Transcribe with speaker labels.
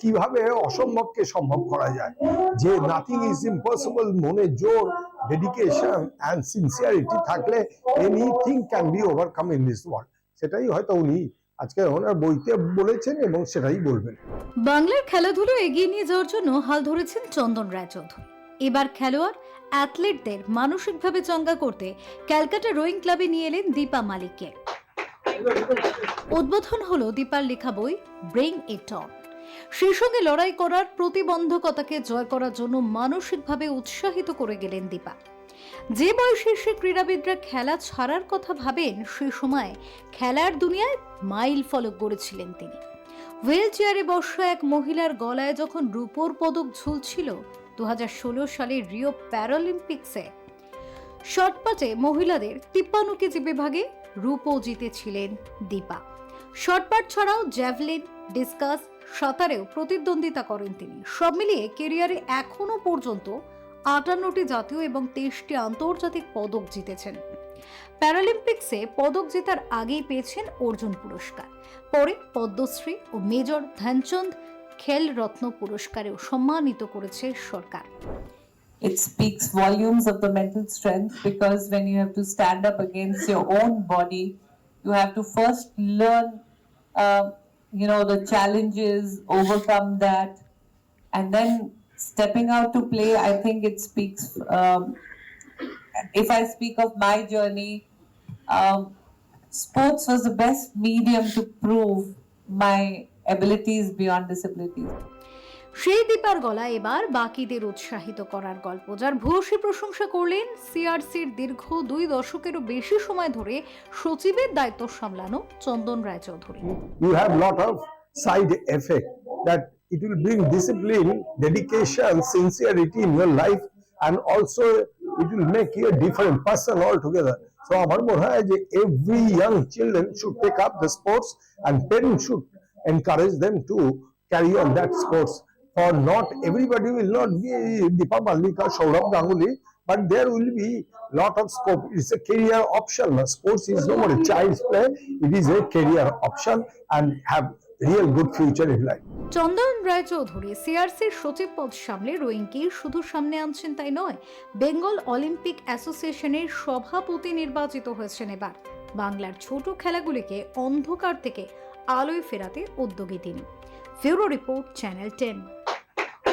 Speaker 1: কীভাবে অসম্ভবকে সম্ভব করা যায়? যে নাথিং ইজ ইম্পসিবল মনে জোর ডেডিকেশন অ্যান্ড সিনসিয়ারিটি থাকলে anything can be overcome in this world সেটাই হয়তো উনি আজকে ওনার বইতে বলেছেন এবং সেটাই বলবেন।
Speaker 2: বাংলার খেলাধুলো এগিয়ে নিয়ে যাওয়ার জন্য হাল ধরেছেন চন্দন রায়চৌধুরী। এবার খেলোয়াড় অ্যাথলেটদের মানসিকভাবে চাঙ্গা করতে ক্যালকাটা রোয়িং ক্লাবে নিয়ে এলেন দীপা মালিককে। উদ্বোধন হলো দীপার লেখা বই ব্রেইং ইট অন সেই সঙ্গে লড়াই করার প্রতিবন্ধকতাকে জয় করার জন্য মানসিকভাবে উৎসাহিত করে গেলেন দীপা। যে বয়সে সে ক্রীড়াবিদরা খেলা ছাড়ার কথা ভাবেন, সে সময় খেলার দুনিয়ায় মাইল ফলক গড়েছিলেন তিনি। হুইল চেয়ারে বসা এক মহিলার গলায় যখন রূপোর পদক ঝুলছিল দু হাজার ষোলো সালে রিও প্যারালিম্পিক্সে শটপাটে মহিলাদের তিপ্পান্ন কেজি বিভাগে রূপও জিতেছিলেন দীপা। শটপাট ছাড়াও জ্যাভলিন, ডিসকাস সাঁতারেও প্রতিদ্বন্দ্বিতা করেন তিনি। সব মিলিয়ে কেরিয়ারে এখনও পর্যন্ত আটান্নটি জাতীয় এবং তেইশটি আন্তর্জাতিক পদক জিতেছেন। প্যারালিম্পিক্সে পদক জেতার আগেই পেয়েছেন অর্জুন পুরস্কার। পরে পদ্মশ্রী ও মেজর ধ্যানচন্দ খেল রত্ন পুরস্কারেও সম্মানিত করেছে সরকার।
Speaker 3: It speaks volumes of the mental strength because when you have to stand up against your own body, you have to first learn, uh, you know, the challenges, overcome that, and then stepping out to play. I think it speaks. Um, if I speak of my journey, um, sports was the best medium to prove my abilities beyond disabilities.
Speaker 2: সেই দীপার গলা এবার বাকিদের উৎসাহিত করার গল্প যার ভূয়সী প্রশংসা করলেন সিআরসির দীর্ঘ দুই দশকেরও বেশি সময় ধরে সচিবের দায়িত্ব সামলানো Chandan Roychowdhury
Speaker 1: you have lot of side effect that it will bring discipline dedication sincerity in your life and also it will make you a different person altogether so আমার মনে হয় যে every young children should take up the sports and parents should encourage them to carry on that sports for not everybody will not be Deepa Mallika, Saurabh Ganguly but there will be lot of scope it's a career option sports is no more a child's play it is a career option and have real good future in life
Speaker 2: চন্দন রায়চৌধুরী সিআরসির সচিব পদ সামলে রোয়িংকে শুধু সামনে আনছেন তাই নয় Bengal Olympic অ্যাসোসিয়েশনের সভাপতি নির্বাচিত হয়েছেন এবার বাংলার ছোট খেলাগুলিকে অন্ধকার থেকে আলোয় ফেরাতে উদ্যোগী তিনি ফিউরো রিপোর্ট চ্যানেল টেন